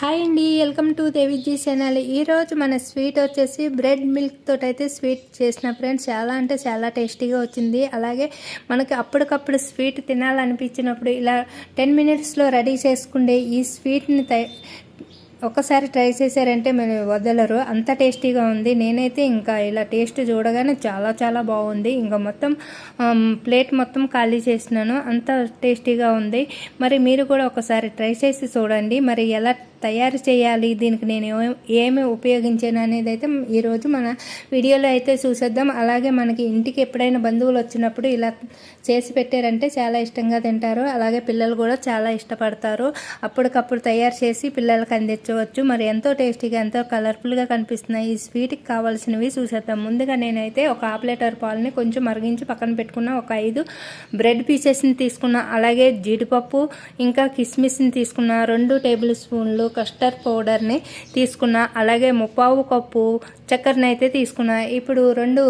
Hi అండి welcome to Deviji channel. ఈరోజు మన స్వీట్ వచ్చేసి బ్రెడ్ మిల్క్ తోటైతే అయితే స్వీట్ చేసిన ఫ్రెండ్స్. చాలా అంటే చాలా టేస్టీగా వచ్చింది. అలాగే మనకి అప్పటికప్పుడు స్వీట్ తినాలనిపించినప్పుడు ఇలా టెన్ మినిట్స్లో రెడీ చేసుకుండే ఈ స్వీట్ని తయ ఒకసారి ట్రై చేశారంటే మేము వదలరు. అంత టేస్టీగా ఉంది. నేనైతే ఇంకా ఇలా టేస్ట్ చూడగానే చాలా చాలా బాగుంది. ఇంకా మొత్తం ప్లేట్ మొత్తం ఖాళీ చేసినాను. అంత టేస్టీగా ఉంది. మరి మీరు కూడా ఒకసారి ట్రై చేసి చూడండి. మరి ఎలా తయారు చేయాలి దీనికి నేను ఏమి ఉపయోగించాను అనేది అయితే ఈరోజు మన వీడియోలో అయితే చూసేద్దాం. అలాగే మనకి ఇంటికి ఎప్పుడైనా బంధువులు వచ్చినప్పుడు ఇలా చేసి పెట్టారంటే చాలా ఇష్టంగా తింటారు. అలాగే పిల్లలు కూడా చాలా ఇష్టపడతారు. అప్పటికప్పుడు తయారు చేసి పిల్లలకు అందించవచ్చు. మరి ఎంతో టేస్టీగా ఎంతో కలర్ఫుల్గా కనిపిస్తున్నాయి. ఈ స్వీట్కి కావాల్సినవి చూసేద్దాం. ముందుగా నేనైతే ఒక హాఫ్ లీటర్ పాలని కొంచెం మరిగించి పక్కన పెట్టుకున్న ఒక ఐదు బ్రెడ్ పీసెస్ని తీసుకున్న. అలాగే జీడిపప్పు ఇంకా కిస్మిస్ని తీసుకున్న. రెండు టేబుల్ స్పూన్లు కస్టర్డ్ పౌడర్ని తీసుకున్న అలాగే ముప్పావు కప్పు చక్కెరని అయితే తీసుకున్న. ఇప్పుడు రెండు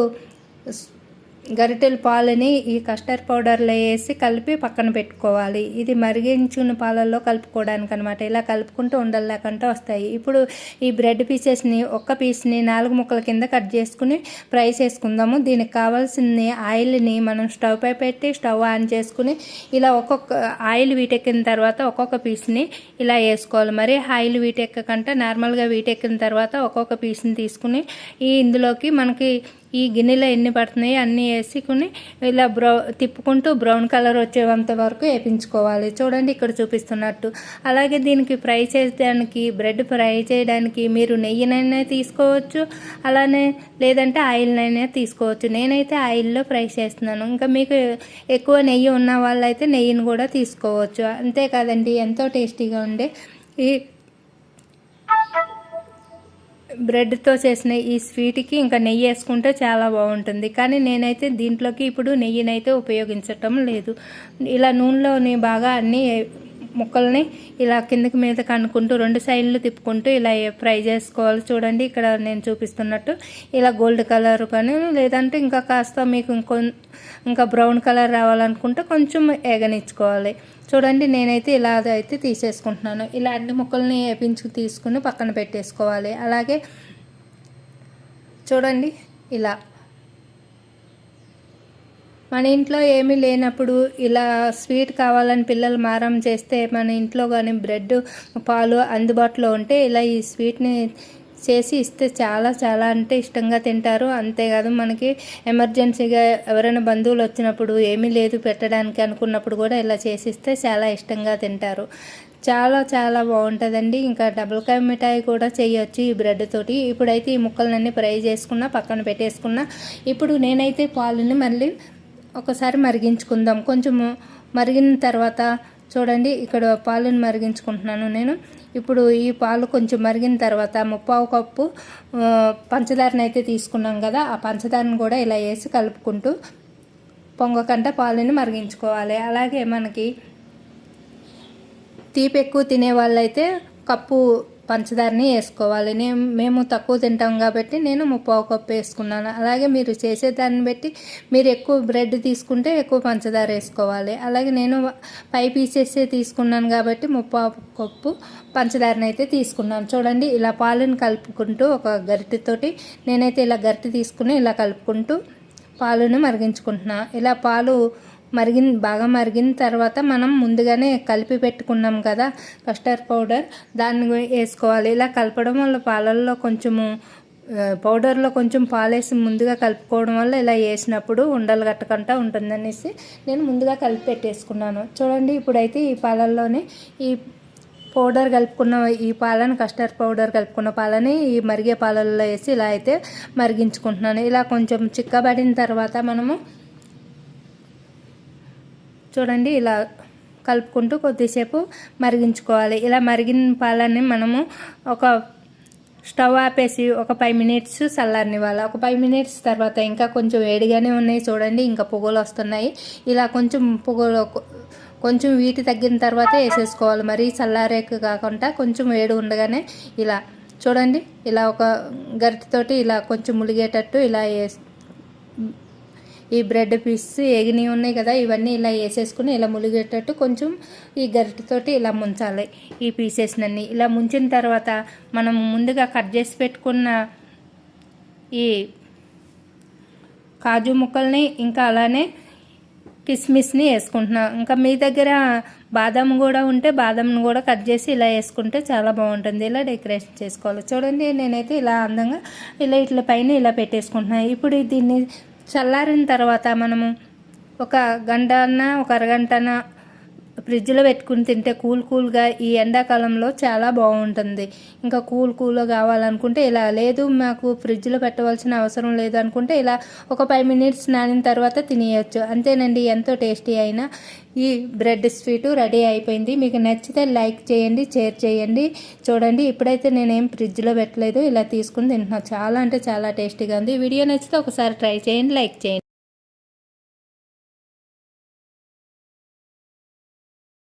గరిటెల పాలని ఈ కస్టర్డ్ పౌడర్లో వేసి కలిపి పక్కన పెట్టుకోవాలి. ఇది మరిగించిన పాలల్లో కలుపుకోవడానికి అనమాట ఇలా కలుపుకుంటూ ఉండలు లేకుండా వస్తాయి. ఇప్పుడు ఈ బ్రెడ్ పీసెస్ని ఒక్క పీస్ని నాలుగు ముక్కల కింద కట్ చేసుకుని ఫ్రై చేసుకుందాము. దీనికి కావాల్సిన ఆయిల్ని మనం స్టవ్ పై పెట్టి స్టవ్ ఆన్ చేసుకుని ఇలా ఒక్కొక్క ఆయిల్ వీటెక్కిన తర్వాత ఒక్కొక్క పీస్ని ఇలా వేసుకోవాలి. మరి ఆయిల్ వీటెక్కకంటే నార్మల్గా వీటెక్కిన తర్వాత ఒక్కొక్క పీస్ని తీసుకుని ఈ ఇందులోకి మనకి ఈ గిన్నెలో ఎన్ని పడుతున్నాయి అన్నీ వేసుకుని ఇలా బ్రౌ తిప్పుకుంటూ బ్రౌన్ కలర్ వచ్చేంత వరకు వేపించుకోవాలి. చూడండి ఇక్కడ చూపిస్తున్నట్టు. అలాగే దీనికి ఫ్రై చేయడానికి బ్రెడ్ ఫ్రై చేయడానికి మీరు నెయ్యినైనా తీసుకోవచ్చు అలానే లేదంటే ఆయిల్నైనా తీసుకోవచ్చు. నేనైతే ఆయిల్లో ఫ్రై చేస్తున్నాను. ఇంకా మీకు ఎక్కువ నెయ్యి ఉన్న వాళ్ళైతే నెయ్యిని కూడా తీసుకోవచ్చు. అంతేకాదండి ఎంతో టేస్టీగా ఉండే ఈ బ్రెడ్తో చేసిన ఈ స్వీట్కి ఇంకా నెయ్యి వేసుకుంటే చాలా బాగుంటుంది. కానీ నేనైతే దీంట్లోకి ఇప్పుడు నెయ్యినైతే ఉపయోగించటం లేదు. ఇలా నూనెలోని బాగా అన్నీ ముక్కల్ని ఇలా కిందకి మీద కనుక్కుంటూ రెండు సైడ్లు తిప్పుకుంటూ ఇలా ఫ్రై చేసుకోవాలి. చూడండి ఇక్కడ నేను చూపిస్తున్నట్టు ఇలా గోల్డ్ కలర్ కానీ లేదంటే ఇంకా కాస్త మీకు ఇంకొం ఇంకా బ్రౌన్ కలర్ రావాలనుకుంటే కొంచెం ఎగనిచ్చుకోవాలి. చూడండి నేనైతే ఇలా అయితే తీసేసుకుంటున్నాను. ఇలా అన్ని ముక్కల్ని వేపించుకు తీసుకుని పక్కన పెట్టేసుకోవాలి. అలాగే చూడండి ఇలా మన ఇంట్లో ఏమీ లేనప్పుడు ఇలా స్వీట్ కావాలని పిల్లలు మారం చేస్తే మన ఇంట్లో కానీ బ్రెడ్ పాలు అందుబాటులో ఉంటే ఇలా ఈ స్వీట్ని చేసి ఇస్తే చాలా చాలా అంటే ఇష్టంగా తింటారు. అంతేకాదు మనకి ఎమర్జెన్సీగా ఎవరైనా బంధువులు వచ్చినప్పుడు ఏమీ లేదు పెట్టడానికి అనుకున్నప్పుడు కూడా ఇలా చేసి ఇస్తే చాలా ఇష్టంగా తింటారు. చాలా చాలా బాగుంటుందండి. ఇంకా డబుల్ కాయ మిఠాయి కూడా చేయొచ్చు ఈ బ్రెడ్ తోటి. ఇప్పుడైతే ఈ ముక్కలన్నీ ఫ్రై చేసుకున్నా పక్కన పెట్టేసుకున్నా. ఇప్పుడు నేనైతే పాలుని మళ్ళీ ఒకసారి మరిగించుకుందాం. కొంచెము మరిగిన తర్వాత చూడండి ఇక్కడ పాలను మరిగించుకుంటున్నాను నేను. ఇప్పుడు ఈ పాలు కొంచెం మరిగిన తర్వాత ముప్పావు కప్పు పంచదారని అయితే తీసుకున్నాం కదా ఆ పంచదారని కూడా ఇలా వేసి కలుపుకుంటూ పొంగకంట పాలని మరిగించుకోవాలి. అలాగే మనకి తీపి ఎక్కువ తినే వాళ్ళైతే కప్పు పంచదారని వేసుకోవాలి. నేను మేము తక్కువ తింటాం కాబట్టి నేను ముప్పావు కప్పు వేసుకున్నాను. అలాగే మీరు చేసే దాన్ని బట్టి మీరు ఎక్కువ బ్రెడ్ తీసుకుంటే ఎక్కువ పంచదార వేసుకోవాలి. అలాగే నేను పై పీసెసే తీసుకున్నాను కాబట్టి ముప్పావు కప్పు పంచదారని అయితే తీసుకున్నాను. చూడండి ఇలా పాలను కలుపుకుంటూ ఒక గరిటెతోటి నేనైతే ఇలా గరిటె తీసుకుని ఇలా కలుపుకుంటూ పాలను మరిగించుకుంటున్నా. ఇలా పాలు మరిగిన బాగా మరిగిన తర్వాత మనం ముందుగానే కలిపి పెట్టుకున్నాం కదా కస్టర్డ్ పౌడర్. దాన్ని వేసుకోవాలి. ఇలా కలపడం వల్ల పాలల్లో కొంచెము పౌడర్లో కొంచెం పాలేసి ముందుగా కలుపుకోవడం వల్ల ఇలా వేసినప్పుడు ఉండలు కట్టకుండా ఉంటుందనేసి నేను ముందుగా కలిపి పెట్టేసుకున్నాను. చూడండి ఇప్పుడైతే ఈ పాలల్లోనే ఈ పౌడర్ కలుపుకున్న ఈ పాలను కస్టర్డ్ పౌడర్ కలుపుకున్న పాలని ఈ మరిగే పాలల్లో వేసి ఇలా అయితే మరిగించుకుంటున్నాను. ఇలా కొంచెం చిక్కబడిన తర్వాత మనము చూడండి ఇలా కలుపుకుంటూ కొద్దిసేపు మరిగించుకోవాలి. ఇలా మరిగిన పాలని మనము ఒక స్టవ్ ఆపేసి ఒక ఫైవ్ మినిట్స్ చల్లారనివ్వాలి. ఒక ఫైవ్ మినిట్స్ తర్వాత ఇంకా కొంచెం వేడిగానే ఉన్నాయి చూడండి ఇంకా పొగలు వస్తున్నాయి. ఇలా కొంచెం పొగలు కొంచెం వీటి తగ్గిన తర్వాత వేసేసుకోవాలి. మరి చల్లారేక కాకుండా కొంచెం వేడి ఉండగానే ఇలా చూడండి ఇలా ఒక గరిటతోటి ఇలా కొంచెం ములిగేటట్టు ఇలా వేసి ఈ బ్రెడ్ పీస్ ఎగిని ఉన్నాయి కదా ఇవన్నీ ఇలా వేసేసుకుని ఇలా ములిగేటట్టు కొంచెం ఈ గరిటెతోటి ఇలా ముంచాలి. ఈ పీసెస్నన్నీ ఇలా ముంచిన తర్వాత మనం ముందుగా కట్ చేసి పెట్టుకున్న ఈ కాజు ముక్కల్ని ఇంకా అలానే కిస్మిస్ని వేసుకుంటున్నాం. ఇంకా మీ దగ్గర బాదం కూడా ఉంటే బాదంను కూడా కట్ చేసి ఇలా వేసుకుంటే చాలా బాగుంటుంది. ఇలా డెకరేషన్ చేసుకోవాలి. చూడండి నేనైతే ఇలా అందంగా ఇలా ఇట్ల పైన ఇలా పెట్టేసుకుంటున్నాను ఇప్పుడు దీన్ని చల్లారిన తర్వాత మనము ఒక గంట అన్న ఒక అరగంటన ఫ్రిడ్జ్లో పెట్టుకుని తింటే కూల్ కూల్గా ఈ ఎండాకాలంలో చాలా బాగుంటుంది. ఇంకా కూల్ కూల్గా కావాలనుకుంటే ఇలా లేదు మాకు ఫ్రిడ్జ్లో పెట్టవలసిన అవసరం లేదు అనుకుంటే ఇలా ఒక ఫైవ్ మినిట్స్ నానిన తర్వాత తినేయచ్చు. అంతేనండి ఎంతో టేస్టీ అయిన ఈ బ్రెడ్ స్వీట్ రెడీ అయిపోయింది. మీకు నచ్చితే లైక్ చేయండి షేర్ చేయండి. చూడండి ఇప్పుడైతే నేనేం ఫ్రిడ్జ్లో పెట్టలేదు ఇలా తీసుకుని తింటున్నాను చాలా అంటే చాలా టేస్టీగా ఉంది. వీడియో నచ్చితే ఒకసారి ట్రై చేయండి లైక్ చేయండి.